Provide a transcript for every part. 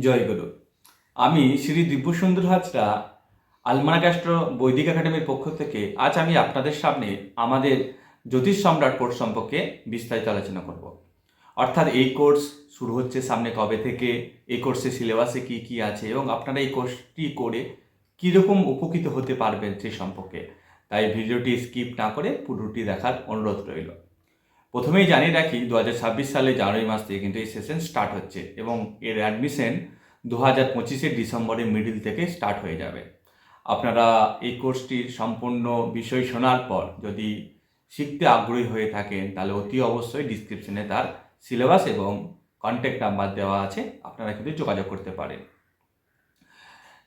জয়গুরু আমি শ্রী দিব্যসুন্দর হাজরা আলমানাগাস্ট্র বৈদিক একাডেমির পক্ষ থেকে আজ আমি আপনাদের সামনে আমাদের জ্যোতিষ সম্রাট কোর্স সম্পর্কে বিস্তারিত আলোচনা করব। অর্থাৎ এই কোর্স শুরু হচ্ছে সামনে কবে থেকে, এই কোর্সের সিলেবাসে কি কি আছে এবং আপনারা এই কোর্সটি করে কীরকম উপকৃত হতে পারবেন সে সম্পর্কে। তাই ভিডিওটি স্কিপ না করে পুরোটি দেখার অনুরোধ রইল। প্রথমেই জানিয়ে রাখি দু হাজার ছাব্বিশ সালে জানুয়ারি মাস থেকে কিন্তু এই সেশন স্টার্ট হচ্ছে এবং এর অ্যাডমিশন দু হাজার পঁচিশের ডিসেম্বরের মিডিল থেকে স্টার্ট হয়ে যাবে। আপনারা এই কোর্সটির সম্পূর্ণ বিষয় শোনার পর যদি শিখতে আগ্রহী হয়ে থাকেন, তাহলে অতি অবশ্যই ডিসক্রিপশনে তার সিলেবাস এবং কন্ট্যাক্ট নাম্বার দেওয়া আছে, আপনারা কিন্তু যোগাযোগ করতে পারেন।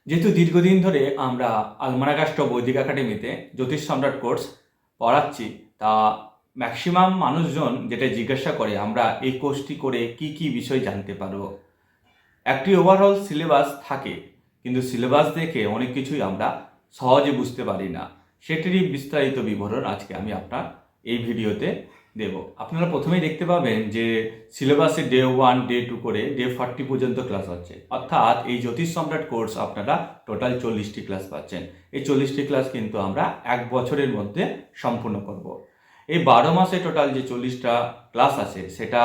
যেহেতু দীর্ঘদিন ধরে আমরা আলমারাগাস্ট বৈদিক একাডেমিতে জ্যোতিষ সম্রাট কোর্স পড়াচ্ছি, তা ম্যাক্সিমাম মানুষজন যেটা জিজ্ঞাসা করে, আমরা এই কোর্সটি করে কি কি বিষয় জানতে পারব? একটি ওভারঅল সিলেবাস থাকে, কিন্তু সিলেবাস দেখে অনেক কিছুই আমরা সহজে বুঝতে পারি না। সেটিরই বিস্তারিত বিবরণ আজকে আমি আপনার এই ভিডিওতে দেব। আপনারা প্রথমেই দেখতে পাবেন যে সিলেবাসে ডে ওয়ান ডে টু করে ডে ফর্টি পর্যন্ত ক্লাস হচ্ছে। অর্থাৎ এই জ্যোতিষ সম্রাট কোর্স আপনারা টোটাল চল্লিশটি ক্লাস পাচ্ছেন। এই চল্লিশটি ক্লাস কিন্তু আমরা এক বছরের মধ্যে সম্পূর্ণ করব। এই বারো মাসে টোটাল যে চল্লিশটা ক্লাস আছে, সেটা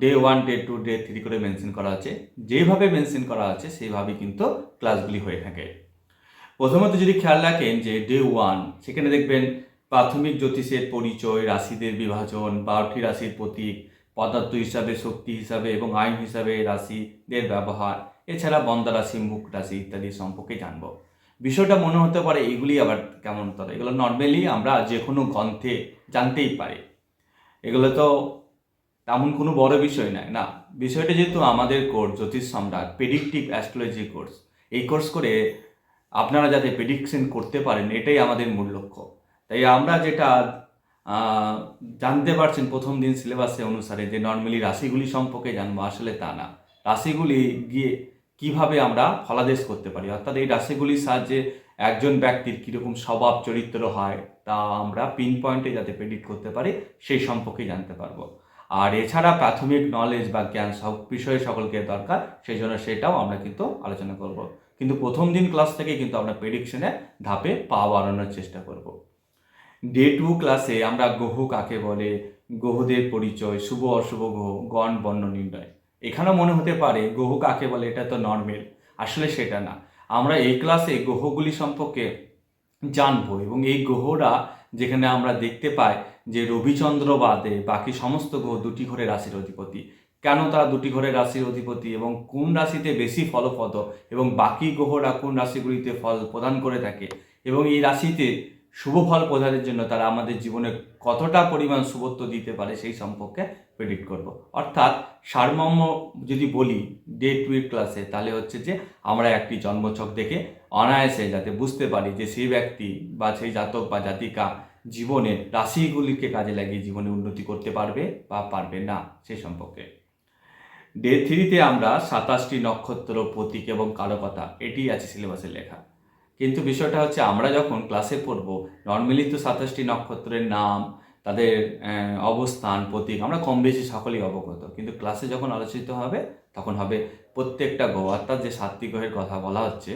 day one day two day three করে মেনশন করা আছে। যেভাবে মেনশন করা আছে, সেইভাবেই কিন্তু ক্লাসগুলি হয়ে থাকে। প্রথমত যদি খেয়াল রাখেন যে ডে ওয়ান সেখানে দেখবেন প্রাথমিক জ্যোতিষের পরিচয়, রাশিদের বিভাজন বারোটি রাশির প্রতীক, পদার্থ হিসাবে, শক্তি হিসাবে এবং আইন হিসাবে রাশিদের ব্যবহার। এছাড়া বন্দা রাশি, মুখ রাশি ইত্যাদি সম্পর্কে জানব। বিষয়টা মনে হতে পারে এগুলি আবার কেমন তবে এগুলো নর্মালি আমরা যে কোনো গ্রন্থে জানতেই পারি। এগুলো তো তেমন কোনো বড় বিষয় নয়, না? বিষয়টা যেহেতু আমাদের course Jyotish Samrat predictive astrology course এই কোর্স করে আপনারা যাতে প্রেডিকশন করতে পারেন, এটাই আমাদের মূল লক্ষ্য। তাই আমরা যেটা জানতে পারছেন প্রথম দিন সিলেবাসে অনুসারে যে নর্মালি রাশিগুলি সম্পর্কে জানব, আসলে তা না। রাশিগুলি গিয়ে কীভাবে আমরা ফলাদেশ করতে পারি? অর্থাৎ এই রাশিগুলির সাহায্যে একজন ব্যক্তির কীরকম স্বভাব, চরিত্র হয়, তা আমরা পিন পয়েন্টে যাতে প্রেডিক্ট করতে পারি, সেই সম্পর্কে জানতে পারব। আর এছাড়া প্রাথমিক নলেজ বা জ্ঞান সব বিষয়ে সকলকে দরকার, সেই জন্য সেটাও আমরা কিন্তু আলোচনা করব। কিন্তু প্রথম দিন ক্লাস থেকে কিন্তু আমরা প্রেডিকশনে ধাপে পা বাড়ানোর চেষ্টা করব। ডে টু ক্লাসে আমরা গ্রহ কাকে বলে, গ্রহদের পরিচয়, শুভ, অশুভ গ্রহ, গণ, বর্ণ, নির্ণয়। এখানেও মনে হতে পারে গ্রহ কাকে বলে, এটা তো নর্মেল আসলে সেটা না। আমরা এই ক্লাসে গ্রহগুলি সম্পর্কে জানব এবং এই গ্রহরা যেখানে আমরা দেখতে পাই যে রবিচন্দ্র বাদে বাকি সমস্ত গ্রহ দুটি ঘরে রাশির অধিপতি। কেন তারা দুটি ঘরের রাশির অধিপতি এবং কোন রাশিতে বেশি ফলপ্রদ এবং বাকি গ্রহরা কোন রাশিগুলিতে ফল প্রদান করে থাকে? এবং এই রাশিতে শুভ ফল প্রদানের জন্য তারা আমাদের জীবনে কতটা পরিমাণ শুভত্ব দিতে পারে সেই সম্পর্কে প্রেডিক্ট করব। অর্থাৎ সারমর্ম যদি বলি ডে টু ক্লাসে তাহলে হচ্ছে যে আমরা একটি জন্মছক দেখে অনায়াসে যাতে বুঝতে পারি যে সেই ব্যক্তি বা সেই জাতক বা জাতিকা জীবনে রাশিগুলিকে কাজে লাগিয়ে জীবনে উন্নতি করতে পারবে বা পারবে না সে সম্পর্কে। ডে থ্রিতে আমরা সাতাশটি নক্ষত্র, প্রতীক এবং কারকতা এটি আছে সিলেবাসে লেখা। কিন্তু বিষয়টা হচ্ছে আমরা যখন ক্লাসে পড়ব নর্মালি তো সাতাশটি নক্ষত্রের নাম তাদের অবস্থান, প্রতীক, আমরা কম বেশি সকলেই অবগত। কিন্তু ক্লাসে যখন আলোচিত হবে, তখন হবে প্রত্যেকটা গ্রহ অর্থাৎ যে সাতটি গ্রহের কথা বলা হচ্ছে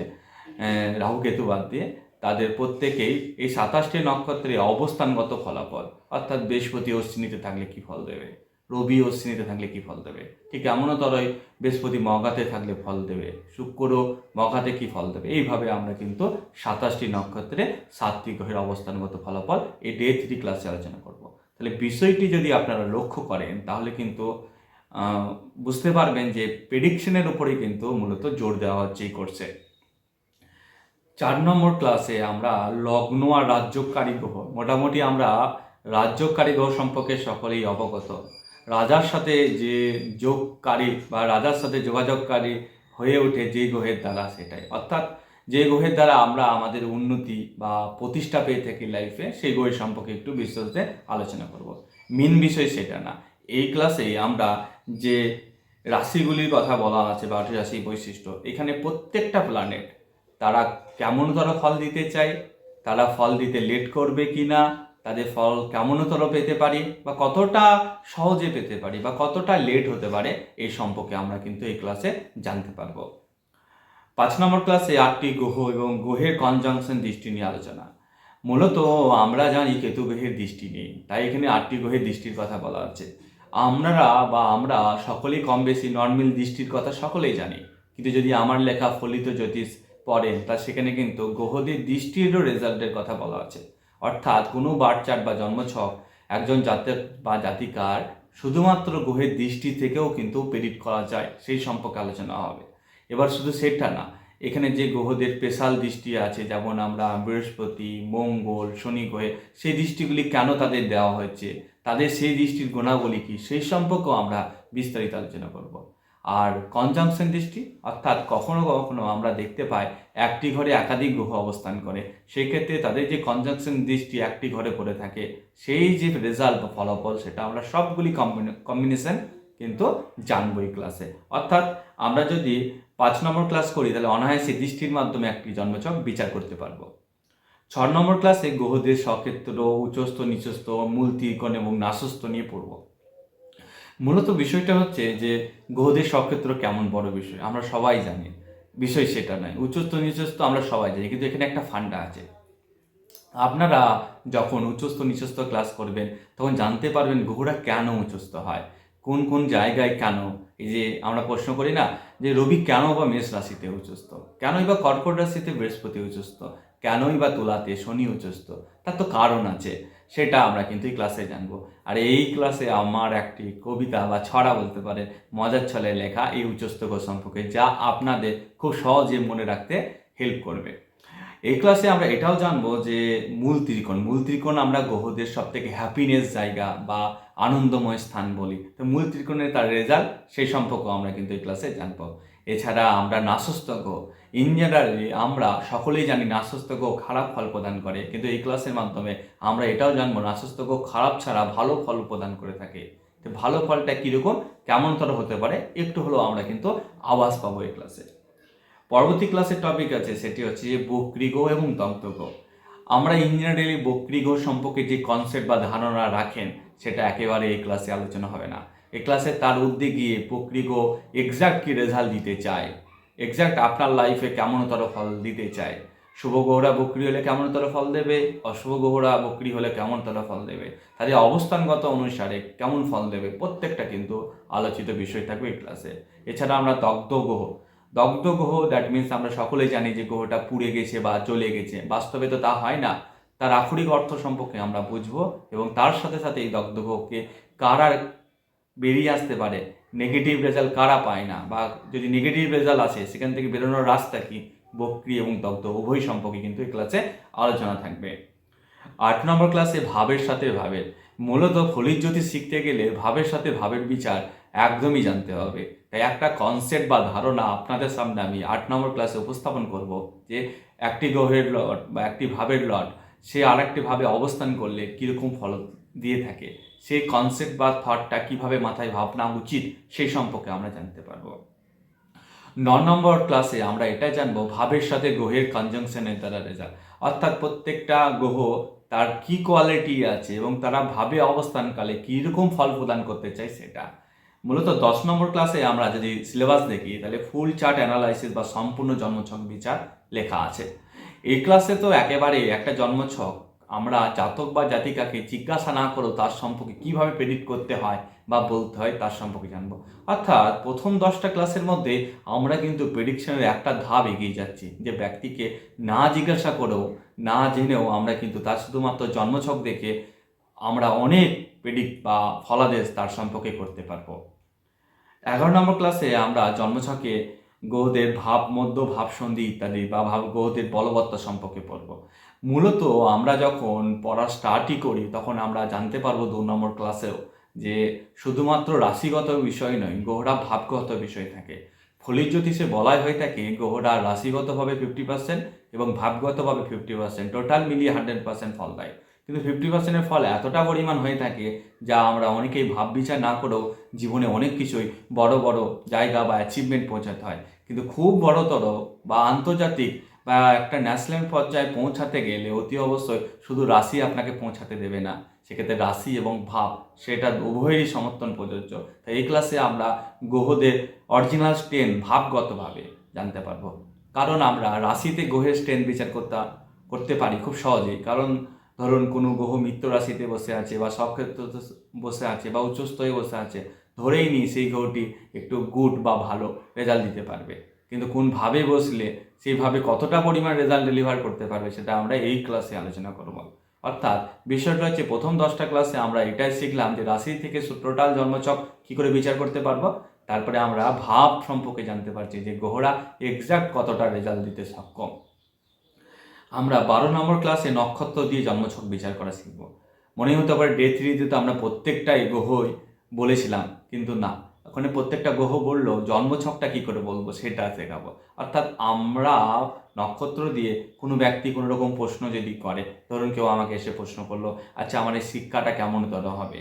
রাহু কেতু বাদ দিয়ে, তাদের প্রত্যেকেই এই সাতাশটি নক্ষত্রে অবস্থানগত ফলাফল, অর্থাৎ বৃহস্পতি অশ্বিনীতে থাকলে কি ফল দেবে? রবি অশ্বিনীতে থাকলে কি ফল দেবে? ঠিক এমনও তরই বৃহস্পতি মগাতে থাকলে ফল দেবে। শুক্র মগাতে কি ফল দেবে? এইভাবে আমরা কিন্তু সাতাশটি নক্ষত্রে সাতটি গ্রহের অবস্থানগত ফলাফল এই ডে থ্রি ক্লাসে আলোচনা করব। তাহলে বিষয়টি যদি আপনারা লক্ষ্য করেন, তাহলে কিন্তু বুঝতে পারবেন যে প্রেডিকশনের উপরেই কিন্তু মূলত জোর দেওয়া হচ্ছে এই কোর্সে চার নম্বর ক্লাসে আমরা লগ্ন আর রাজ্যকারী গ্রহ, মোটামুটি আমরা রাজ্যকারী গ্রহ সম্পর্কে সকলেই অবগত। রাজার সাথে যে যোগকারী বা রাজার সাথে যোগাযোগকারী হয়ে ওঠে যে গ্রহের দ্বারা সেটাই। অর্থাৎ যে গ্রহের দ্বারা আমরা আমাদের উন্নতি বা প্রতিষ্ঠা পেয়ে থাকি লাইফে সেই গ্রহের সম্পর্কে একটু বিস্তারিত আলোচনা করব। মেন বিষয় সেটা না। এই ক্লাসে আমরা যে রাশিগুলির কথা বলা আছে, বারোটি রাশি বৈশিষ্ট্য, এখানে প্রত্যেকটা প্ল্যানেট তারা কেমন কেমনতর ফল দিতে চায়, তারা ফল দিতে লেট করবে কি না তাদের ফল কেমনতর পেতে পারি বা কতটা সহজে পেতে পারি বা কতটা লেট হতে পারে, এই সম্পর্কে আমরা কিন্তু এই ক্লাসে জানতে পারব। পাঁচ নম্বর ক্লাসে আটটি গ্রহ এবং গ্রহের কনজাংশন দৃষ্টি নিয়ে আলোচনা। মূলত আমরা জানি কেতু গ্রহের দৃষ্টি নেই, তাই এখানে আটটি গ্রহের দৃষ্টির কথা বলা হচ্ছে আমরা বা আমরা সকলেই কম বেশি নর্মাল দৃষ্টির কথা সকলেই জানি, কিন্তু যদি আমার লেখা ফলিত জ্যোতিষ পড়েন, তা সেখানে কিন্তু গ্রহদের দৃষ্টিরও রেজাল্টের কথা বলা আছে। অর্থাৎ কোনো বার্চার্ট বা জন্মছক একজন জাতক বা জাতিকার শুধুমাত্র গ্রহের দৃষ্টি থেকেও কিন্তু প্রেডিক্ট করা যায়, সেই সম্পর্কে আলোচনা হবে। এবার শুধু সেটা না, এখানে যে গ্রহদের স্পেশাল দৃষ্টি আছে, যেমন আমরা বৃহস্পতি, মঙ্গল, শনি গ্রহে, সেই দৃষ্টিগুলি কেন তাদের দেওয়া হয়েছে, তাদের সেই দৃষ্টির গুণাবলী কী, সেই সম্পর্কেও আমরা বিস্তারিত আলোচনা করব। আর কনজাংশন দৃষ্টি, অর্থাৎ কখনো কখনো আমরা দেখতে পাই একটি ঘরে একাধিক গ্রহ অবস্থান করে। সেই ক্ষেত্রে তাদের যে কনজাংশন দৃষ্টি একটি ঘরে পড়ে থাকে, সেই যে রেজাল্ট বা ফলাফল, সেটা আমরা সবগুলি কম্বিনেশন কিন্তু জানব এই ক্লাসে অর্থাৎ আমরা যদি পাঁচ নম্বর ক্লাস করি, তাহলে অনায়াসে দৃষ্টির মাধ্যমে একটি জন্মচক বিচার করতে পারব। ছ নম্বর ক্লাসে গ্রহদের সক্ষেত্র, উচ্চস্থ, নিচস্থ মূল ত্রিকোণ এবং নাসস্থ নিয়ে পড়ব। মূলত বিষয়টা হচ্ছে যে গ্রহদের সক্ষেত্র কেমন বড় বিষয়? আমরা সবাই জানি। বিষয় সেটা নয়। উচ্চস্থ, নিচস্থ আমরা সবাই জানি, কিন্তু এখানে একটা ফান্ডা আছে। আপনারা যখন উচ্চস্থ, নিচস্থ ক্লাস করবেন, তখন জানতে পারবেন গ্রহরা কেন উচ্চস্থ হয়? কোন কোন জায়গায় কেন? এই যে আমরা প্রশ্ন করি না যে রবি কেন বা মেষ রাশিতে উচ্চস্থ? কেনই বা কর্কট রাশিতে বৃহস্পতি উচ্চস্থ? কেনই বা তুলাতে শনি উচ্চস্থ? তার তো কারণ আছে। সেটা আমরা কিন্তু এই ক্লাসে জানব। আর এই ক্লাসে আমার একটি কবিতা বা ছড়া বলতে পারে, মজার ছলে লেখা এই উচ্চস্থ গ্রহ সম্পর্কে, যা আপনাদের খুব সহজে মনে রাখতে হেল্প করবে। এই ক্লাসে আমরা এটাও জানব যে মূল ত্রিকোণ মূল ত্রিকোণ আমরা গ্রহদের সব থেকে হ্যাপিনেস জায়গা বা আনন্দময় স্থান বলি। তো মূল ত্রিকোণের তার রেজাল্ট সেই সম্পর্ক আমরা কিন্তু এই ক্লাসে জানব। এছাড়া আমরা গ্রহ ইন জেনারেলি আমরা সকলেই জানি গ্রহ খারাপ ফল প্রদান করে, কিন্তু এই ক্লাসের মাধ্যমে আমরা এটাও জানব গ্রহ খারাপ ছাড়া ভালো ফল প্রদান করে থাকে। তো ভালো ফলটা কীরকম, কেমনতর হতে পারে, একটু হলেও আমরা কিন্তু আওয়াজ পাবো এই ক্লাসে। পরবর্তী ক্লাসের টপিক আছে, সেটি হচ্ছে যে বক্রিগ এবং দগ্ধগ আমরা ইঞ্জিনিয়ারিং বক্রিগ সম্পর্কে যে কনসেপ্ট বা ধারণা রাখেন, সেটা একেবারে এই ক্লাসে আলোচনা হবে না। এই ক্লাসে তার উদ্যোগে গিয়ে বক্রিগ এক্সাক্ট কি রেজাল্ট দিতে চায় এক্সাক্ট আপনার লাইফে কেমনতর ফল দিতে চায়? শুভ গৌরা বকরি হলে কেমনতর ফল দেবে? অশুভ গৌরা বকরি হলে কেমনতর ফল দেবে? তাদের অবস্থানগত অনুসারে কেমন ফল দেবে? প্রত্যেকটা কিন্তু আলোচিত বিষয় থাকবে এই ক্লাসে এছাড়া আমরা দগ্ধ গ্রহ। দগ্ধ গ্রহ দ্যাট মিনস আমরা সকলেই জানি যে গ্রহটা পুড়ে গেছে বা চলে গেছে। বাস্তবে তো তা হয় না। তার আক্ষরিক অর্থ সম্পর্কে আমরা বুঝব এবং তার সাথে সাথে এই দগ্ধ গ্রহকে কারা বেরিয়ে আসতে পারে? নেগেটিভ রেজাল্ট কারা পায় না? বা যদি নেগেটিভ রেজাল্ট আসে, সেখান থেকে বেরোনোর রাস্তা কি? বক্রি এবং দগ্ধ উভয় সম্পর্কে কিন্তু এই ক্লাসে আলোচনা থাকবে। আট নম্বর ক্লাসে ভাবের সাথে ভাবের। মূলত ফলিত জ্যোতিষ শিখতে গেলে ভাবের সাথে ভাবের বিচার একদমই জানতে হবে। তাই একটা কনসেপ্ট বা ধারণা আপনাদের সামনে আমি আট নম্বর ক্লাসে উপস্থাপন করব যে একটি গ্রহের লট বা একটি ভাবের লট সে আর একটি ভাবে অবস্থান করলে কীরকম ফল দিয়ে থাকে। সেই কনসেপ্ট বা থটটা কীভাবে মাথায় ভাবনা উচিত সেই সম্পর্কে আমরা জানতে পারব। ন নম্বর ক্লাসে আমরা এটা জানব, ভাবের সাথে গ্রহের কনজাংশনের দ্বারা রেজাল্ট অর্থাৎ প্রত্যেকটা গ্রহ তার কি কোয়ালিটি আছে এবং তারা ভাবে অবস্থানকালে কীরকম ফল প্রদান করতে চায় সেটা। মূলত দশ নম্বর ক্লাসে আমরা যদি সিলেবাস দেখি, তাহলে ফুল চার্ট অ্যানালাইসিস বা সম্পূর্ণ জন্মছক বিচার লেখা আছে। এই ক্লাসে তো একেবারে একটা জন্মছক আমরা জাতক বা জাতিকাকে জিজ্ঞাসা না করেও তার সম্পর্কে কীভাবে প্রেডিক্ট করতে হয় বা বলতে হয় তার সম্পর্কে জানব। অর্থাৎ প্রথম দশটা ক্লাসের মধ্যে আমরা কিন্তু প্রেডিকশনের একটা ধাপ এগিয়ে যাচ্ছি যে ব্যক্তিকে না জিজ্ঞাসা করেও, না জেনেও আমরা কিন্তু তার শুধুমাত্র জন্মছক দেখে আমরা অনেক প্রেডিক্ট বা ফলাদেশ তার সম্পর্কে করতে পারব। এগারো নম্বর ক্লাসে আমরা জন্মছকে গ্রহদের ভাব মধ্য ভাব সন্ধি ইত্যাদি বা ভাব, গ্রহদের বলবত্তা সম্পর্কে পড়ব মূলত আমরা যখন পড়া স্টার্টই করি, তখন আমরা জানতে পারব দু নম্বর ক্লাসেও যে শুধুমাত্র রাশিগত বিষয় নয় গ্রহরা ভাবগত বিষয় থাকে। ফলিত জ্যোতিষে বলাই হয়ে থাকে গ্রহরা রাশিগতভাবে ফিফটি পার্সেন্ট এবং ভাবগতভাবে ফিফটি পার্সেন্ট টোটাল মিলিয়ে হান্ড্রেড পার্সেন্ট ফল দেয় কিন্তু ফিফটি পার্সেন্টের ফল এতটা পরিমাণ হয়ে থাকে যা আমরা অনেকেই ভাব বিচার না করেও জীবনে অনেক কিছুই বড় বড় জায়গা বা অ্যাচিভমেন্ট পৌঁছাতে হয়। কিন্তু খুব বড়তর বা আন্তর্জাতিক বা একটা ন্যাশনাল পর্যায়ে পৌঁছাতে গেলে অতি অবশ্যই শুধু রাশি আপনাকে পৌঁছাতে দেবে না। সেক্ষেত্রে রাশি এবং ভাব, সেটা উভয়েরই সমর্থন প্রযোজ্য। তাই এই ক্লাসে আমরা গ্রহদের অরিজিনাল স্টেন ভাবগতভাবে জানতে পারব। কারণ আমরা রাশিতে গ্রহের স্ট্রেন্থ বিচার করতে করতে পারি খুব সহজেই। কারণ ধরুন কোনো গ্রহ মিত্র রাশিতে বসে আছে বা সবক্ষেত্রতে বসে আছে বা উচ্চস্তরে বসে আছে, ধরেই নিই সেই গ্রহটি একটু গুড বা ভালো রেজাল্ট দিতে পারবে। কিন্তু কোন ভাবে বসলে সেইভাবে কতটা পরিমাণ রেজাল্ট ডেলিভার করতে পারবে সেটা আমরা এই ক্লাসে আলোচনা করব। অর্থাৎ বিষয়টা হচ্ছে প্রথম দশটা ক্লাসে আমরা এটাই শিখলাম যে রাশি থেকে টোটাল জন্মচক কি করে বিচার করতে পারব। তারপরে আমরা ভাব সম্পর্কে জানতে পারছি যে গ্রহরা এক্সাক্ট কতটা রেজাল্ট দিতে সক্ষম। আমরা বারো নম্বর ক্লাসে নক্ষত্র দিয়ে জন্মছক বিচার করা শিখব। মনে হতে পারে ডে থ্রিতে তো আমরা প্রত্যেকটাই গ্রহই বলেছিলাম, কিন্তু না। ওখানে প্রত্যেকটা গ্রহ বলল, জন্মছকটা কি করে বলব? সেটা শেখাবো অর্থাৎ আমরা নক্ষত্র দিয়ে কোনো ব্যক্তি কোনো রকম প্রশ্ন যদি করে, ধরুন কেউ আমাকে এসে প্রশ্ন করল আচ্ছা আমার এই শিক্ষাটা কেমন তর হবে?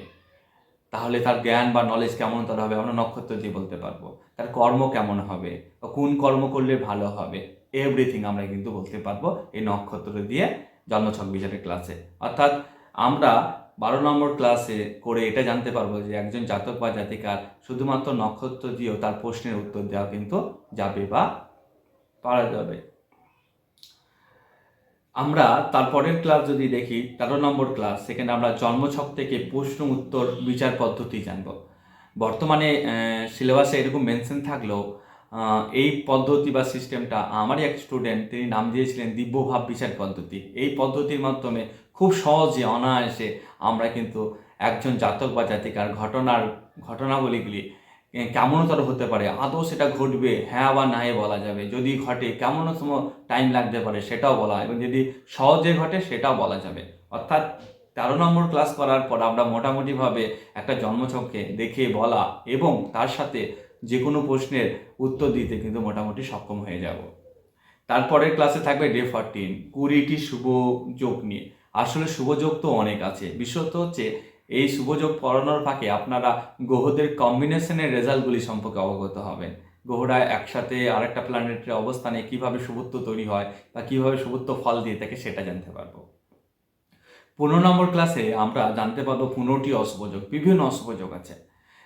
তাহলে তার জ্ঞান বা নলেজ কেমন তর হবে, আমরা নক্ষত্র দিয়ে বলতে পারব। তার কর্ম কেমন হবে? বা কোন কর্ম করলে ভালো হবে? এভরিথিং আমরা কিন্তু বলতে পারব এই নক্ষত্র দিয়ে জন্মছক বিচারের ক্লাসে অর্থাৎ আমরা বারো নম্বর ক্লাসে করে এটা জানতে পারব যে একজন জাতক বা জাতিকার শুধুমাত্র নক্ষত্র দিয়েও তার প্রশ্নের উত্তর দেওয়া কিন্তু যাবে বা পারা যাবে। আমরা তারপরের ক্লাস যদি দেখি, তেরো নম্বর ক্লাস সেখানে আমরা জন্মছক থেকে প্রশ্ন উত্তর বিচার পদ্ধতি জানব। বর্তমানে সিলেবাসে এরকম মেনশন থাকলেও এই পদ্ধতি বা সিস্টেমটা আমারই এক স্টুডেন্ট তিনি নাম দিয়েছিলেন দিব্যভাব বিচার পদ্ধতি। এই পদ্ধতির মাধ্যমে খুব সহজে, অনায়াসে আমরা কিন্তু একজন জাতক বা জাতিকার ঘটনার ঘটনাবলীগুলি কেমনতর হতে পারে? আদৌ সেটা ঘটবে? হ্যাঁ বা নাই বলা যাবে। যদি ঘটে, কেমনতম টাইম লাগতে পারে সেটাও বলা এবং যদি সহজে ঘটে সেটাও বলা যাবে। অর্থাৎ তেরো নম্বর ক্লাস করার পর আমরা মোটামুটিভাবে একটা জন্মছককে দেখে বলা এবং তার সাথে যে কোনো প্রশ্নের উত্তর দিতে কিন্তু মোটামুটি সক্ষম হয়ে যাব। তারপরের ক্লাসে থাকবে ডে ফোরটিন কুড়িটি শুভ যোগ নিয়ে। আসলে শুভ যোগ তো অনেক আছে। বিশেষত হচ্ছে এই শুভযোগ পড়ানোর ফাঁকে আপনারা গ্রহদের কম্বিনেশনের রেজাল্টগুলি সম্পর্কে অবগত হবেন। গ্রহরা একসাথে আরেকটা প্ল্যানেটের অবস্থানে কীভাবে শুভত্ব তৈরি হয় বা কীভাবে শুভত্ব ফল দিয়ে থাকে সেটা জানতে পারব। পনেরো নম্বর ক্লাসে আমরা জানতে পারব পনেরোটি অশুভযোগ। বিভিন্ন অশুভযোগ আছে।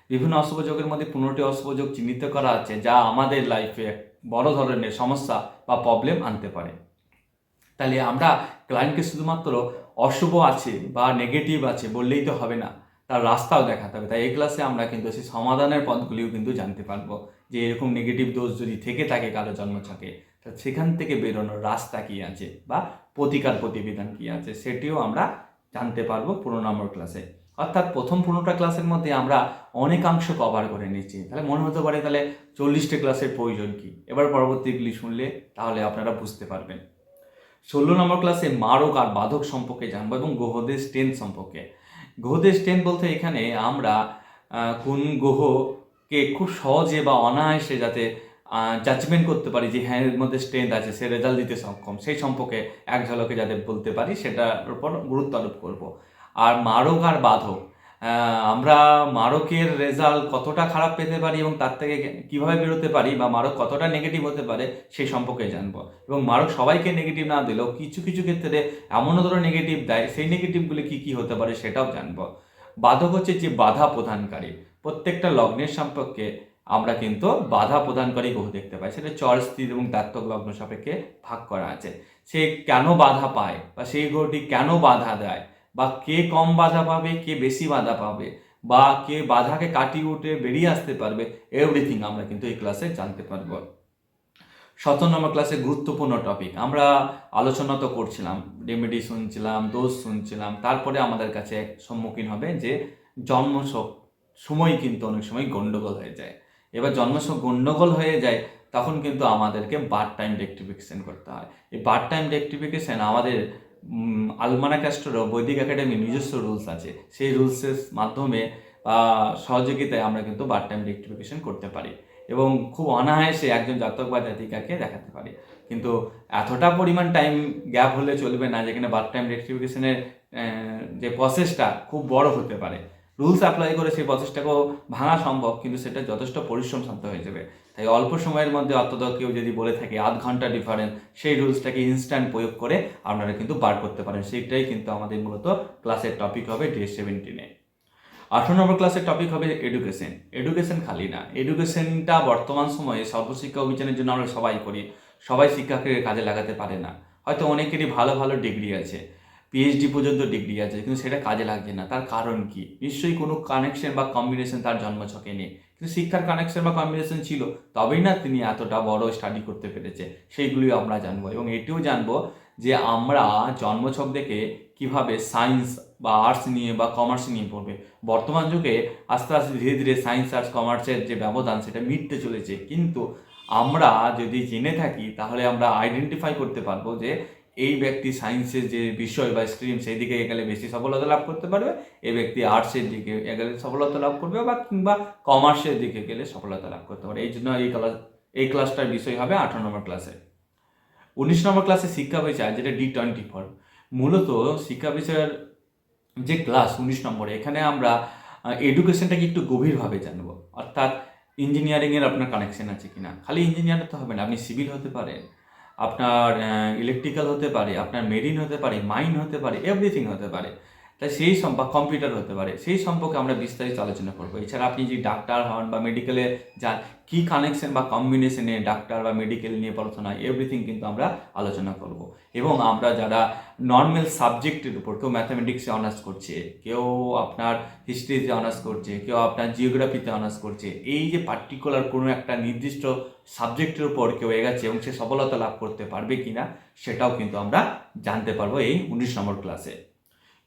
বিভিন্ন অশুভযোগের মধ্যে পনেরোটি অশুভযোগ চিহ্নিত করা আছে যা আমাদের লাইফে বড় ধরনের সমস্যা বা প্রবলেম আনতে পারে। তাহলে আমরা ক্লায়েন্টকে শুধুমাত্র অশুভ আছে বা নেগেটিভ আছে বললেই তো হবে না। তার রাস্তাও দেখাতে হবে। তাই এই ক্লাসে আমরা কিন্তু সেই সমাধানের পথগুলিও কিন্তু জানতে পারব যে এরকম নেগেটিভ দোষ যদি থেকে থাকে কারও জন্মছকে, তা সেখান থেকে বেরোনোর রাস্তা কি আছে বা প্রতিকার প্রতিবিধান কি আছে সেটিও আমরা জানতে পারব পনেরো নম্বর ক্লাসে অর্থাৎ প্রথম পনেরোটা ক্লাসের মধ্যে আমরা অনেকাংশ কভার করে নিচ্ছি। তাহলে মনে হতে পারে তাহলে চল্লিশটা ক্লাসের প্রয়োজন কি? এবার পরবর্তীগুলি শুনলে তাহলে আপনারা বুঝতে পারবেন। ষোলো নম্বর ক্লাসে মারক আর বাধক সম্পর্কে জানব এবং গ্রহদের স্ট্রেন্থ সম্পর্কে। গ্রহদের স্ট্রেন্থ বলতে এখানে আমরা কোন গ্রহকে খুব সহজে বা অনায়াসে যাতে জাজমেন্ট করতে পারি যে হ্যাঁ এর মধ্যে স্ট্রেন্থ আছে, সে রেজাল্ট দিতে সক্ষম, সেই সম্পর্কে এক ঝলকে যাতে বলতে পারি, সেটার উপর গুরুত্ব আরোপ করব। আর মারক আর বাধক আমরা মারকের রেজাল্ট কতটা খারাপ পেতে পারি এবং তার থেকে কীভাবে বেরোতে পারি বা মারক কতটা নেগেটিভ হতে পারে সেই সম্পর্কে জানব। এবং মারক সবাইকে নেগেটিভ না দিলেও কিছু কিছু ক্ষেত্রে এমনও ধরো নেগেটিভ দেয়, সেই নেগেটিভগুলি কী কী হতে পারে সেটাও জানব। বাধক হচ্ছে যে বাধা প্রদানকারী। প্রত্যেকটা লগ্নের সম্পর্কে আমরা কিন্তু বাধা প্রদানকারী গ্রহ দেখতে পাই। সেটা চর, স্থির এবং দাত্তক লগ্ন সাপেক্ষে ভাগ করা আছে। সে কেন বাধা পায় বা সেই গ্রহটি কেন বাধা দেয়? বা কে কম বাধা পাবে, কে বেশি বাধা পাবে, বা কে বাধাকে কাটিয়ে উঠে বেরিয়ে আসতে পারবে এভরিথিং আমরা কিন্তু এই ক্লাসে জানতে পারব। সতেরো নম্বর ক্লাসে গুরুত্বপূর্ণ টপিক আমরা আলোচনা তো করছিলাম রেমেডি শুনছিলাম দোষ শুনছিলাম, তারপরে আমাদের কাছে সম্মুখীন হবে যে জন্মশোক সময় কিন্তু অনেক সময় গন্ডগোল হয়ে যায়। এবার জন্মশোক গণ্ডগোল হয়ে যায়, তখন কিন্তু আমাদেরকে বার টাইম রেক্টিফিকেশন করতে হয়। এই বার টাইম রেক্টিফিকেশন আমাদের আলমানা ক্যাস্টরও বৈদিক একাডেমির নিজস্ব রুলস আছে। সেই রুলসের মাধ্যমে সহযোগিতায় আমরা কিন্তু বার টাইম রেক্টিফিকেশন করতে পারি এবং খুব অনায়াসে একজন জাতক বা জাতিকাকে দেখাতে পারি। কিন্তু এতটা পরিমাণ টাইম গ্যাপ হলে চলবে না, যেখানে বার টাইম রেক্টিফিকেশনের যে প্রসেসটা খুব বড় হতে পারে। রুলস অ্যাপ্লাই করে সেই প্রসেসটাকেও ভাঙা সম্ভব, কিন্তু সেটা যথেষ্ট পরিশ্রম সাধ্য হয়ে যাবে। তাই অল্প সময়ের মধ্যে অন্তত কেউ যদি বলে থাকে আধ ঘণ্টা ডিফারেন্স সেই রুলসটাকে ইনস্ট্যান্ট প্রয়োগ করে আপনারা কিন্তু বার করতে পারেন। সেইটাই কিন্তু আমাদের মূলত ক্লাসের টপিক হবে ডে সেভেন্টিনে আঠারো নম্বর ক্লাসের টপিক হবে এডুকেশন এডুকেশন খালি না। এডুকেশনটা বর্তমান সময়ে সর্বশিক্ষা অভিযানের জন্য আমরা সবাই করি। সবাই শিক্ষাকে কাজে লাগাতে পারে না। হয়তো অনেকেরই ভালো ভালো ডিগ্রি আছে। পিএইচডি পর্যন্ত ডিগ্রি আছে, কিন্তু সেটা কাজে লাগছে না। তার কারণ কি? নিশ্চয়ই কোনো কানেকশন বা কম্বিনেশন তার জন্মছকে নেই। কিন্তু শিক্ষার কানেকশন বা কম্বিনেশন ছিল, তবেই না তিনি এতটা বড় স্টাডি করতে পেরেছে। সেইগুলিও আমরা জানব এবং এটিও জানব যে আমরা জন্মছক দেখে কীভাবে সায়েন্স বা আর্টস নিয়ে বা কমার্স নিয়ে পড়বে। বর্তমান যুগে আস্তে আস্তে ধীরে ধীরে সায়েন্স আর্টস কমার্সের যে ব্যবধান, সেটা মিটতে চলেছে। কিন্তু আমরা যদি জেনে থাকি, তাহলে আমরা আইডেন্টিফাই করতে পারব যে এই ব্যক্তি সায়েন্সের যে বিষয় বা স্ট্রিম সেই দিকে এগেলে বেশি সফলতা লাভ করতে পারবে, এই ব্যক্তি আর্টসের দিকে এগেলে সফলতা লাভ করবে বা কিংবা কমার্সের দিকে গেলে সফলতা লাভ করতে পারে এই জন্য এই ক্লাস এই ক্লাসটার বিষয় হবে আঠারো নম্বর ক্লাসে উনিশ নম্বর ক্লাসে শিক্ষা বিষয়, যেটা ডি টোয়েন্টি ফোর মূলত শিক্ষা বিষয়ের যে ক্লাস উনিশ নম্বরে, এখানে আমরা এডুকেশনটাকে একটু গভীরভাবে জানব। অর্থাৎ ইঞ্জিনিয়ারিংয়ের আপনার কানেকশন আছে কিনা? খালি ইঞ্জিনিয়ার তো হবে না, আপনি সিভিল হতে পারেন। আপনার ইলেকট্রিক্যাল হতে পারে আপনার মেরিন হতে পারে মাইন হতে পারে এভরিথিং হতে পারে। তাই সেই সম্পর্ক কম্পিউটার হতে পারে। সেই সম্পর্কে আমরা বিস্তারিত আলোচনা করব। এছাড়া আপনি যদি ডাক্তার হন বা মেডিকেলে যান কী কানেকশন বা কম্বিনেশনে ডাক্তার বা মেডিকেল নিয়ে পড়াশোনা এভরিথিং কিন্তু আমরা আলোচনা করব। এবং আমরা যারা নর্মাল সাবজেক্টের উপর, কেউ ম্যাথামেটিক্সে অনার্স করছে, কেউ আপনার হিস্ট্রিতে অনার্স করছে, কেউ আপনার জিওগ্রাফিতে অনার্স করছে, এই যে পার্টিকুলার কোনো একটা নির্দিষ্ট সাবজেক্টের উপর কেউ এগাচ্ছে এবং সে সফলতা লাভ করতে পারবে কিনা, সেটাও কিন্তু আমরা জানতে পারব এই উনিশ নম্বর ক্লাসে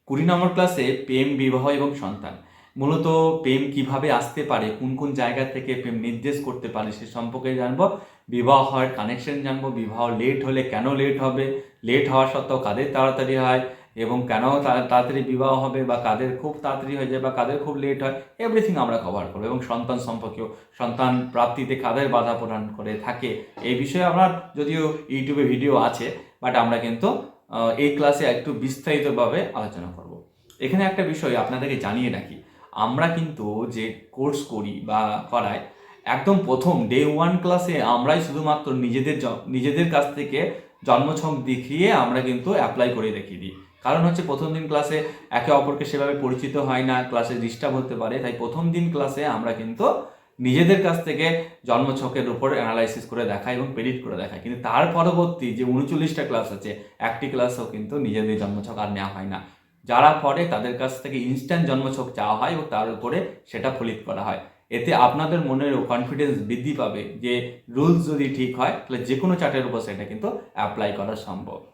কুড়ি নম্বর ক্লাসে প্রেম, বিবাহ এবং সন্তান। মূলত প্রেম কীভাবে আসতে পারে, কোন কোন জায়গা থেকে প্রেম নির্দেশ করতে পারে সে সম্পর্কে জানব। বিবাহ হওয়ার কানেকশন জানব, বিবাহ লেট হলে কেন লেট হবে লেট হওয়া সত্ত্বেও কাদের তাড়াতাড়ি হয় এবং কেন তাড়াতাড়ি বিবাহ হবে বা কাদের খুব তাড়াতাড়ি হয়ে যায় বা কাদের খুব লেট হয় এভরিথিং আমরা কভার করব এবং সন্তান সম্পর্কেও, সন্তান প্রাপ্তিতে কাদের বাধা প্রদান করে থাকে, এই বিষয়ে আমার যদিও ইউটিউবে ভিডিও আছে বাট আমরা কিন্তু এই ক্লাসে একটু বিস্তারিতভাবে আলোচনা করব। এখানে একটা বিষয় আপনাদেরকে জানিয়ে রাখি। আমরা কিন্তু যে কোর্স করি বা করাই, একদম প্রথম ডে ওয়ান ক্লাসে আমরাই শুধুমাত্র নিজেদের নিজেদের কাছ থেকে জন্মছক দেখিয়ে আমরা কিন্তু অ্যাপ্লাই করে দেখিয়ে দিই। কারণ হচ্ছে প্রথম দিন ক্লাসে একে অপরকে সেভাবে পরিচিত হয় না ক্লাসে ডিস্টার্ব হতে পারে, তাই প্রথম দিন ক্লাসে আমরা কিন্তু নিজেদের কাছ থেকে জন্মছকের উপর অ্যানালাইসিস করে দেখায় এবং প্রেডিট করে দেখায়। কিন্তু তার পরবর্তী যে উনচল্লিশটা ক্লাস আছে, একটি ক্লাসও কিন্তু নিজেদের জন্মছক আর নেওয়া হয় না। যারা পড়ে তাদের কাছ থেকে ইনস্ট্যান্ট জন্মছক চাওয়া হয় এবং তার উপরে সেটা ফলিত করা হয়। এতে আপনাদের মনের কনফিডেন্স বৃদ্ধি পাবে যে রুলস যদি ঠিক হয়, তাহলে যে কোনো চার্টের উপর সেটা কিন্তু অ্যাপ্লাই করা সম্ভব।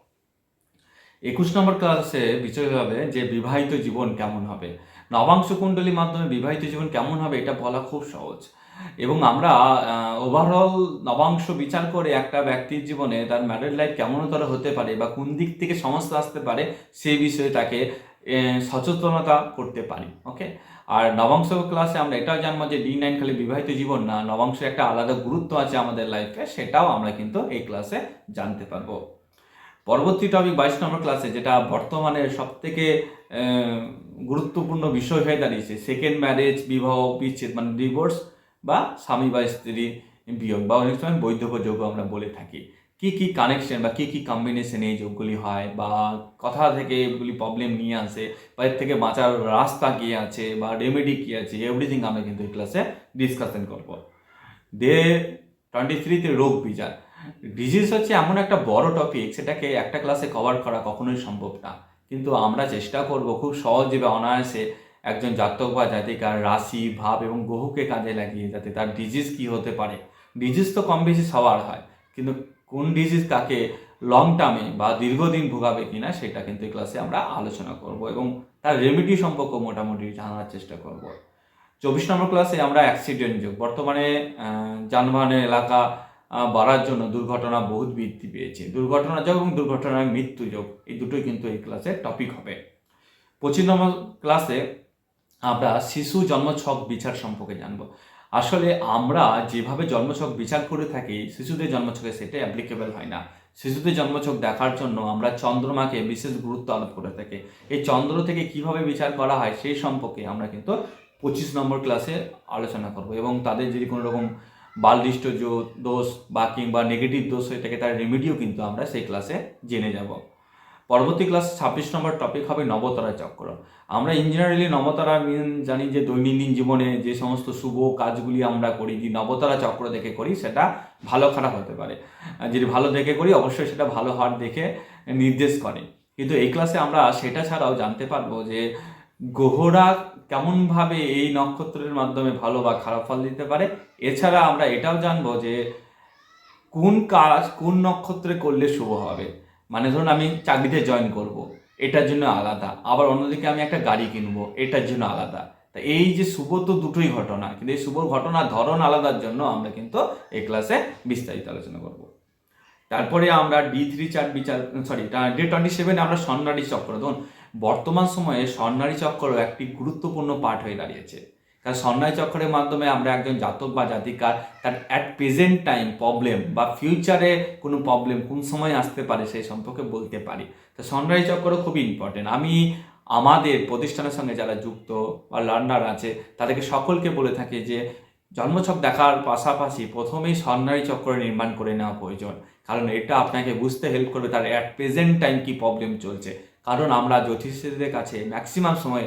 একুশ নম্বর ক্লাসে বিষয় হবে যে বিবাহিত জীবন কেমন হবে? নবাংশ কুণ্ডলীর মাধ্যমে বিবাহিত জীবন কেমন হবে এটা বলা খুব সহজ। এবং আমরা ওভারঅল নবাংশ বিচার করে একটা ব্যক্তির জীবনে তার ম্যারিড লাইফ কেমনতর হতে পারে বা কোন দিক থেকে সমস্যা আসতে পারে সেই বিষয়ে তাকে সচেতনতা করতে পারি ওকে আর নবাংশ ক্লাসে আমরা এটাও জানব যে ডি নাইন খালি বিবাহিত জীবন না, নবাংশ একটা আলাদা গুরুত্ব আছে আমাদের লাইফে সেটাও আমরা কিন্তু এই ক্লাসে জানতে পারব। পরবর্তী টপিক বাইশ নম্বর ক্লাসে যেটা বর্তমানে সব থেকে গুরুত্বপূর্ণ বিষয় হয়ে দাঁড়িয়েছে। সেকেন্ড ম্যারেজ বিবাহ, বিচ্ছেদ মানে ডিভোর্স বা স্বামী বা স্ত্রী বিয়োগ বা অনেক সময় বৈধব্য যোগ্য আমরা বলে থাকি। কি কি কানেকশন বা কি কি কম্বিনেশন এই যোগগুলি হয় বা কথা থেকে এগুলি প্রবলেম নিয়ে আসে বা এর থেকে বাঁচার রাস্তা কী আছে বা রেমেডি কী আছে এভরিথিং আমরা কিন্তু এই ক্লাসে ডিসকাশন করব। দে টোয়েন্টি থ্রিতে রোগ বিচার। ডিজিজ হচ্ছে এমন একটা বড় টপিক সেটাকে একটা ক্লাসে কভার করা কখনোই সম্ভব না। কিন্তু আমরা চেষ্টা করব খুব সহজে বা অনায়াসে একজন জাতক বা জাতিকার রাশি, ভাব এবং গ্রহকে কাজে লাগিয়ে যাতে তার ডিজিজ কি হতে পারে। ডিজিজ তো কম বেশি সবার হয়, কিন্তু কোন ডিজিজ তাকে লং টার্মে বা দীর্ঘদিন ভোগাবে কিনা সেটা কিন্তু এই ক্লাসে আমরা আলোচনা করব এবং তার রেমেডি সম্পর্ক মোটামুটি জানার চেষ্টা করব। চব্বিশ নম্বর ক্লাসে আমরা অ্যাক্সিডেন্ট যোগ, বর্তমানে যানবাহনের এলাকা বাড়ার জন্য দুর্ঘটনা বহুত বৃদ্ধি পেয়েছে। দুর্ঘটনা যোগ এবং দুর্ঘটনার মৃত্যু যোগ, এই দুটোই কিন্তু এই ক্লাসের টপিক হবে। পঁচিশ নম্বর ক্লাসে আমরা শিশু জন্মছক বিচার সম্পর্কে জানব। আসলে আমরা যেভাবে জন্মছক বিচার করে থাকি, শিশুদের জন্মছকে সেটা অ্যাপ্লিকেবল হয় না। শিশুদের জন্মছক দেখার জন্য আমরা চন্দ্রমাকে বিশেষ গুরুত্ব আরোপ করে থাকি। এই চন্দ্র থেকে কীভাবে বিচার করা হয় সেই সম্পর্কে আমরা কিন্তু পঁচিশ নম্বর ক্লাসে আলোচনা করব এবং তাদের যদি কোনো রকম বালদৃষ্ট দোষ বা কিংবা নেগেটিভ দোষ থাকে তার রেমেডিও কিন্তু আমরা সেই ক্লাসে জেনে যাব। পরবর্তী ক্লাস ছাব্বিশ নম্বর টপিক হবে নবতারা চক্র। আমরা ইঞ্জিনিয়ারিংলি নবতারা জানি যে দৈনন্দিন জীবনে যে সমস্ত শুভ কাজগুলি আমরা করি, যে নবতারা চক্র দেখে করি, সেটা ভালো খারাপ হতে পারে। যদি ভালো দেখে করি, অবশ্যই সেটা ভালো হওয়ার দেখে নির্দেশ করে। কিন্তু এই ক্লাসে আমরা সেটা ছাড়াও জানতে পারব যে গ্রহরা কেমনভাবে এই নক্ষত্রের মাধ্যমে ভালো বা খারাপ ফল দিতে পারে? এছাড়া আমরা এটাও জানব যে কোন কাজ, কোন নক্ষত্রে করলে শুভ হবে? মানে ধরুন আমি চাকরিতে জয়েন করব, এটার জন্য আলাদা। আবার অন্যদিকে আমি একটা গাড়ি কিনবো, এটার জন্য আলাদা। তা এই যে শুভ তো দুটোই ঘটনা, কিন্তু এই শুভ ঘটনার ধরন আলাদার জন্য আমরা কিন্তু এই ক্লাসে বিস্তারিত আলোচনা করব। তারপরে আমরা ডি থ্রি চার্ট বিচার সরি ডে টোয়েন্টি সেভেনে আমরা স্বর্ণালী চক্র। ধরুন বর্তমান সময়ে স্বর্ণালী চক্র একটি গুরুত্বপূর্ণ পাঠ হয়ে দাঁড়িয়েছে। কারণ স্বর্ণালী চক্রের মাধ্যমে আমরা একজন জাতক বা জাতিকার তার অ্যাট প্রেজেন্ট টাইম প্রবলেম বা ফিউচারে কোনো প্রবলেম কোন সময় আসতে পারে সেই সম্পর্কে বলতে পারি। তো স্বর্ণালী চক্র খুবই ইম্পর্টেন্ট আমি আমাদের প্রতিষ্ঠানের সঙ্গে যারা যুক্ত বা লার্নার আছে, তাদেরকে সকলকে বলে থাকি যে জন্মছক দেখার পাশাপাশি প্রথমেই স্বর্ণারী চক্র নির্মাণ করে নেওয়া প্রয়োজন। কারণ এটা আপনাকে বুঝতে হেল্প করবে তার অ্যাট প্রেজেন্ট টাইম কি প্রবলেম চলছে। কারণ আমরা জ্যোতিষীদের কাছে ম্যাক্সিমাম সময়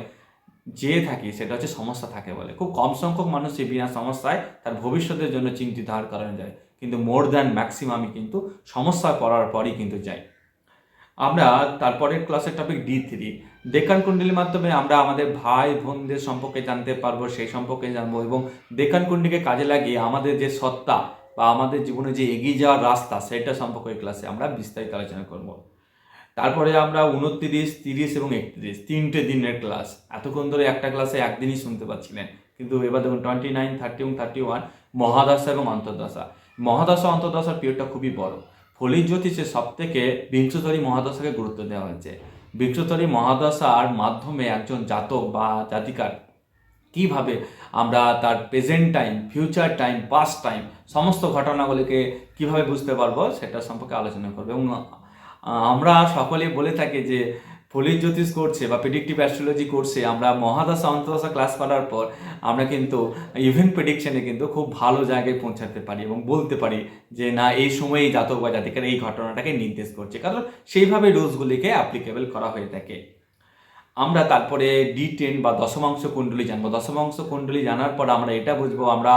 যেয়ে থাকি, সেটা হচ্ছে সমস্যা থাকে বলে। খুব কম সংখ্যক মানুষ এই বিনা সমস্যায় তার ভবিষ্যতের জন্য চিন্তিত হওয়ার কারণে যায়। কিন্তু মোর দ্যান ম্যাক্সিমামই কিন্তু সমস্যায় পড়ার পরই কিন্তু যাই আমরা তারপরের ক্লাসের টপিক ডি থ্রি ডেকান কুণ্ডলীর মাধ্যমে আমরা আমাদের ভাই বোনদের সম্পর্কে জানতে পারব, সেই সম্পর্কে জানব এবং ডেকান কুণ্ডলীকে কাজে লাগিয়ে আমাদের যে সত্তা বা আমাদের জীবনে যে এগিয়ে যাওয়ার রাস্তা, সেটা সম্পর্কে ক্লাসে আমরা বিস্তারিত আলোচনা করব। তারপরে আমরা উনত্রিশ, তিরিশ এবং একত্রিশ, তিনটে দিনের ক্লাস এতক্ষণ ধরে একটা ক্লাসে একদিনই শুনতে পাচ্ছিলেন। কিন্তু এবার দেখুন টোয়েন্টি নাইন থার্টি এবং থার্টি ওয়ান মহাদশা এবং অন্তর্দশা। মহাদশা, অন্তর্দশার পিরিয়ডটা খুবই বড়। ফলিত জ্যোতিষে সব থেকে বিংশতরী মহাদশাকে গুরুত্ব দেওয়া হয়েছে। বিংশতরী মহাদশার মাধ্যমে একজন জাতক বা জাতিকার কীভাবে আমরা তার present time future time past time সমস্ত ঘটনাগুলিকে কীভাবে বুঝতে পারব, সেটা সম্পর্কে আলোচনা করব। এবং আমরা সকলে বলে থাকি যে ফলিত জ্যোতিষ করছে বা প্রেডিক্টিভ অ্যাস্ট্রোলজি করছে, আমরা মহাদশা অন্তদশা ক্লাস করার পর আমরা কিন্তু ইভেন্ট প্রেডিকশনে কিন্তু খুব ভালো জায়গায় পৌঁছাতে পারি এবং বলতে পারি যে না, এই সময়ে জাতক বা জাতিকার এই ঘটনাটাকে নির্দেশ করছে। কারণ সেইভাবে রুলসগুলিকে অ্যাপ্লিকেবল করা হয়ে থাকে। আমরা তারপরে ডি টেন বা দশমাংশ কুণ্ডলী জানব। দশমাংশ কুণ্ডলী জানার পর আমরা এটা বুঝব, আমরা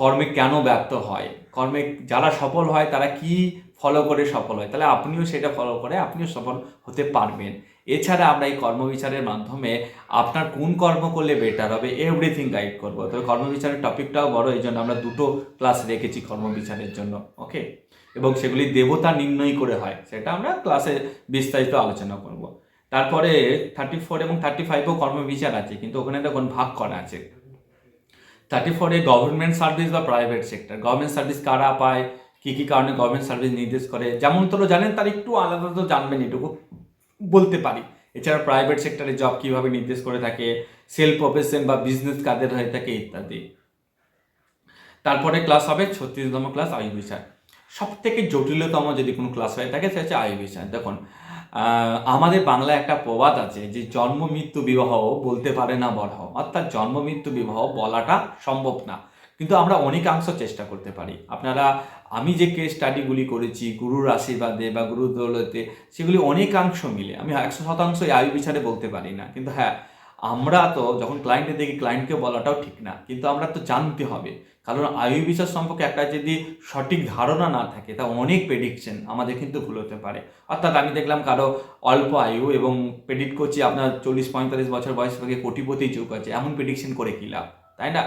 কর্মে কেন ব্যর্থ হয়? কর্মে যারা সফল হয়, তারা কি ফলো করে সফল হয়। তাহলে আপনিও সেটা ফলো করে আপনিও সফল হতে পারবেন। এছাড়া আমরা এই কর্মবিচারের মাধ্যমে আপনার কোন কর্ম করলে বেটার হবে এভরিথিং গাইড করব। তবে কর্মবিচারের টপিকটাও বড়, এই জন্য আমরা দুটো ক্লাস রেখেছি কর্মবিচারের জন্য ওকে এবং সেগুলি দেবতা নির্ণয় করে হয়, সেটা আমরা ক্লাসে বিস্তারিত আলোচনা করব। তারপরে থার্টি ফোর এবং থার্টি ফাইভও কর্মবিচার আছে, কিন্তু ওখানে দেখুন ভাগ করা আছে। থার্টি ফোরে গভর্নমেন্ট সার্ভিস বা প্রাইভেট সেক্টর গভর্নমেন্ট সার্ভিস কারা পায়? কী কী কারণে গভর্নমেন্ট সার্ভিস নির্দেশ করে? যেমন তোরা জানেন, তার একটু আলাদা তো জানবেন, এটুকু বলতে পারি। এছাড়া প্রাইভেট সেক্টরে জব কীভাবে নির্দেশ করে থাকে সেলফ প্রফেশন বা বিজনেস কাদের হয়ে থাকে, ইত্যাদি। তারপরে ক্লাস হবে ছত্রিশতম ক্লাস আয়ু বিচার সব থেকে জটিলতম যদি কোনো ক্লাস হয়ে থাকে সেটা হচ্ছে আয়ু বিচার দেখুন আমাদের বাংলায় একটা প্রবাদ আছে যে, জন্ম, মৃত্যু, বিবাহ বলতে পারে না বড়। অর্থাৎ জন্ম, মৃত্যু, বিবাহ বলাটা সম্ভব না। কিন্তু আমরা অনেকাংশ চেষ্টা করতে পারি। আপনারা আমি যে কেস স্টাডিগুলি করেছি, গুরুর আশীর্বাদে বা গুরুর দৌলতে, সেগুলি অনেকাংশ মিলে। আমি একশো শতাংশ আয়ু বিচারে বলতে পারি না। কিন্তু হ্যাঁ আমরা তো যখন ক্লায়েন্টে দেখি ক্লায়েন্টকে বলাটাও ঠিক না। কিন্তু আমরা তো জানতে হবে। কারণ আয়ু বিচার সম্পর্কে একটা যদি সঠিক ধারণা না থাকে, তা অনেক প্রেডিকশন আমাদের কিন্তু ভুল হতে পারে। অর্থাৎ আমি দেখলাম কারও অল্প আয়ু এবং প্রেডিক্ট করছি আপনার চল্লিশ পঁয়তাল্লিশ বছর বয়স থেকে কোটিপতি যুগ আছে, এমন প্রেডিকশন করে কি লাভ? তাই না?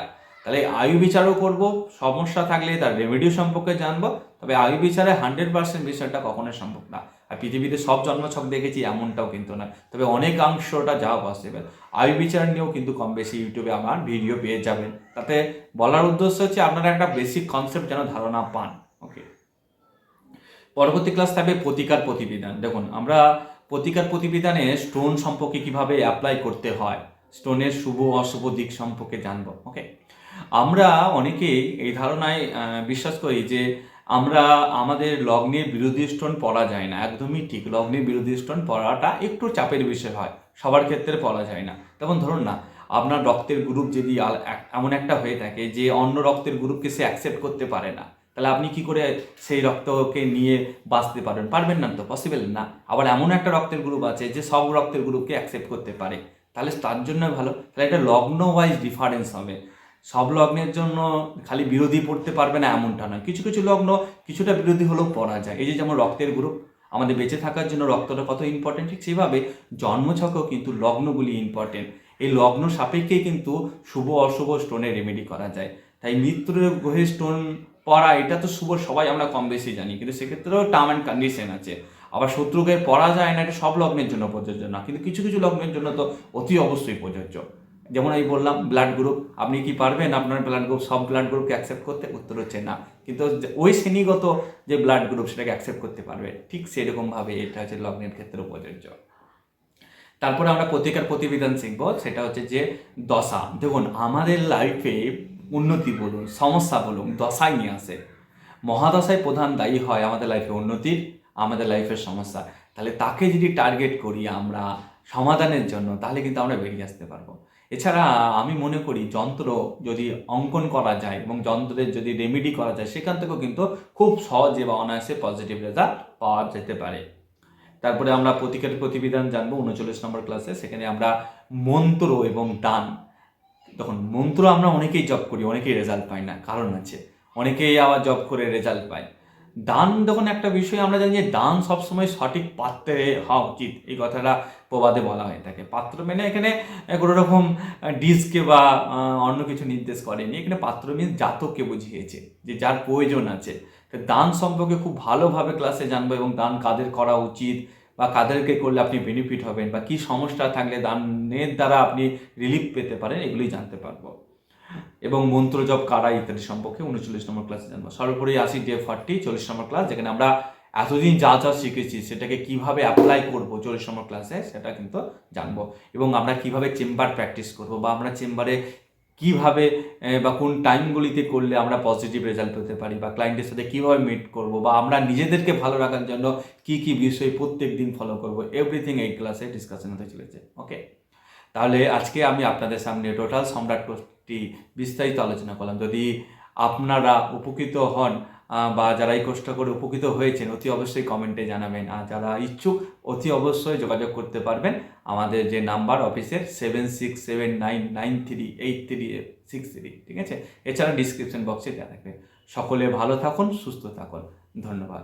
তাহলে আয়ু বিচারও করব, সমস্যা থাকলে তার রেমেডিও সম্পর্কে জানব, তবে আয়ু বিচারে হান্ড্রেড পার্সেন্ট বিষয়টা কখনোই সম্ভব না। আর পৃথিবীতে সব জন্মছক দেখেছি, এমনটাও কিন্তু না। তবে অনেকাংশটা যাওয়া পসিবল আয়ু বিচার নিয়েও কিন্তু কম বেশি ইউটিউবে আমার ভিডিও পেয়ে যাবেন। তাতে বলার উদ্দেশ্য হচ্ছে আপনারা একটা বেসিক কনসেপ্ট যেন ধারণা পান। ওকে পরবর্তী ক্লাস থাকবে প্রতিকার প্রতিবিধান। দেখুন, আমরা প্রতিকার প্রতিবিধানে স্টোন সম্পর্কে কীভাবে অ্যাপ্লাই করতে হয় স্টোনের শুভ অশুভ দিক সম্পর্কে জানব। ওকে আমরা অনেকেই এই ধারণায় বিশ্বাস করি যে আমরা আমাদের লগ্নের বিরোধী স্টোন পড়া যায় না, একদমই ঠিক। লগ্নের বিরোধী স্টোন পড়াটা একটু চাপের বিষয় হয়, সবার ক্ষেত্রে পড়া যায় না। তখন ধরুন না, আপনার রক্তের গ্রুপ যদি এমন একটা হয়ে থাকে যে অন্য রক্তের গ্রুপকে সে অ্যাকসেপ্ট করতে পারে না, তাহলে আপনি কি করে সেই রক্তকে নিয়ে বাঁচতে পারবেন? পারবেন না তো? পসিবল না। আবার এমন একটা রক্তের গ্রুপ আছে যে সব রক্তের গ্রুপকে অ্যাকসেপ্ট করতে পারে। তাহলে তার জন্য ভালো। তাহলে একটা লগ্ন ওয়াইজ ডিফারেন্স হবে। সব লগ্নের জন্য খালি বিরোধী পড়তে পারবে না এমনটা নয়। কিছু কিছু লগ্ন কিছুটা বিরোধী হলেও পড়া যায়। এই যে যেমন রক্তের গ্রুপ আমাদের বেঁচে থাকার জন্য রক্তটা কত ইম্পর্টেন্ট ঠিক সেইভাবে জন্মছকেও কিন্তু লগ্নগুলি ইম্পর্টেন্ট এই লগ্ন সাপেক্ষেই কিন্তু শুভ, অশুভ স্টোনের রেমেডি করা যায়। তাই মৃত্যুর গ্রহের স্টোন পড়া, এটা তো শুভ, সবাই আমরা কম বেশি জানি। কিন্তু সেক্ষেত্রেও টার্ম অ্যান্ড কন্ডিশন আছে। আবার শত্রুকে পড়া যায় না, এটা সব লগ্নের জন্য প্রযোজ্য না। কিন্তু কিছু কিছু লগ্নের জন্য তো অতি অবশ্যই প্রযোজ্য। যেমন আমি বললাম ব্লাড গ্রুপ আপনি কি পারবেন? আপনার ব্লাড গ্রুপ সব ব্লাড গ্রুপকে অ্যাকসেপ্ট করতে? উত্তর হচ্ছে না। কিন্তু ওই শ্রেণীগত যে ব্লাড গ্রুপ সেটাকে অ্যাকসেপ্ট করতে পারবে। ঠিক সেরকমভাবে এটা হচ্ছে লগ্নের ক্ষেত্রে প্রযোজ্য তারপরে আমরা প্রতিকার প্রতিবিধান শিখব। সেটা হচ্ছে যে দশা। দেখুন, আমাদের লাইফে উন্নতি বলুন, সমস্যা বলুন, দশাই নিয়ে আসে। মহাদশায় প্রধান দায়ী হয় আমাদের লাইফে উন্নতির, আমাদের লাইফের সমস্যা। তাহলে তাকে যদি টার্গেট করি আমরা সমাধানের জন্য, তাহলে কিন্তু আমরা বেরিয়ে আসতে পারব। এছাড়া আমি মনে করি যন্ত্র যদি অঙ্কন করা যায় এবং যন্ত্রের যদি রেমেডি করা যায়, সেখান থেকেও কিন্তু খুব সহজে বা অনায়াসে পজিটিভ রেজাল্ট পাওয়া যেতে পারে। তারপরে আমরা প্রতিকার প্রতিবিধান জানব, উনচল্লিশ নম্বর ক্লাসে সেখানে আমরা মন্ত্র এবং দান। তখন মন্ত্র আমরা অনেকেই জব করি, অনেকেই রেজাল্ট পাই না, কারণ আছে। অনেকেই আবার জব করে রেজাল্ট পায়। দান যখন একটা বিষয় আমরা জানি যে দান সবসময় সঠিক পাত্রে হওয়া উচিত। এই কথাটা প্রবাদে বলা হয়ে থাকে পাত্র মানে এখানে কোনো রকম ডিসকে বা অন্য কিছু নির্দেশ করেনি। এখানে পাত্র মিন জাতককে বুঝিয়েছে যে যার প্রয়োজন আছে। দান সম্পর্কে খুব ভালোভাবে ক্লাসে জানব এবং দান কাদের করা উচিত বা কাদেরকে করলে আপনি বেনিফিট হবেন বা কী সমস্যা থাকলে দানের দ্বারা আপনি রিলিফ পেতে পারেন, এগুলোই জানতে পারব। এবং মন্ত্র জপ, কারা ইত্যাদি সম্পর্কে উনচল্লিশ নম্বর ক্লাসে জানব। সর্বোপরি আসি ডে ফর্টি চল্লিশ নম্বর ক্লাস যেখানে আমরা এতদিন যা যা শিখেছি, সেটাকে কীভাবে অ্যাপ্লাই করব চল্লিশ নম্বর ক্লাসে সেটা কিন্তু জানব। এবং আমরা কীভাবে চেম্বার প্র্যাকটিস করব, বা আমরা চেম্বারে কীভাবে বা কোন টাইমগুলিতে করলে আমরা পজিটিভ রেজাল্ট পেতে পারি, বা ক্লায়েন্টের সাথে কীভাবে মিট করব, বা আমরা নিজেদেরকে ভালো রাখার জন্য কি কি বিষয় প্রত্যেক দিন ফলো করব এভরিথিং এই ক্লাসে ডিসকাশন হতে চলেছে। ওকে তাহলে আজকে আমি আপনাদের সামনে টোটাল সম্রাট কোর্সটি বিস্তারিত আলোচনা করলাম। যদি আপনারা উপকৃত হন বা যারা এই কোর্সটা করে উপকৃত হয়েছেন, অতি অবশ্যই কমেন্টে জানাবেন। আর যারা ইচ্ছুক, অতি অবশ্যই যোগাযোগ করতে পারবেন। আমাদের যে নাম্বার অফিসের seven six seven nine nine three eight three six three, ঠিক আছে? এছাড়া ডিসক্রিপশন বক্সে দেওয়া থাকবে। সকলে ভালো থাকুন, সুস্থ থাকুন। ধন্যবাদ।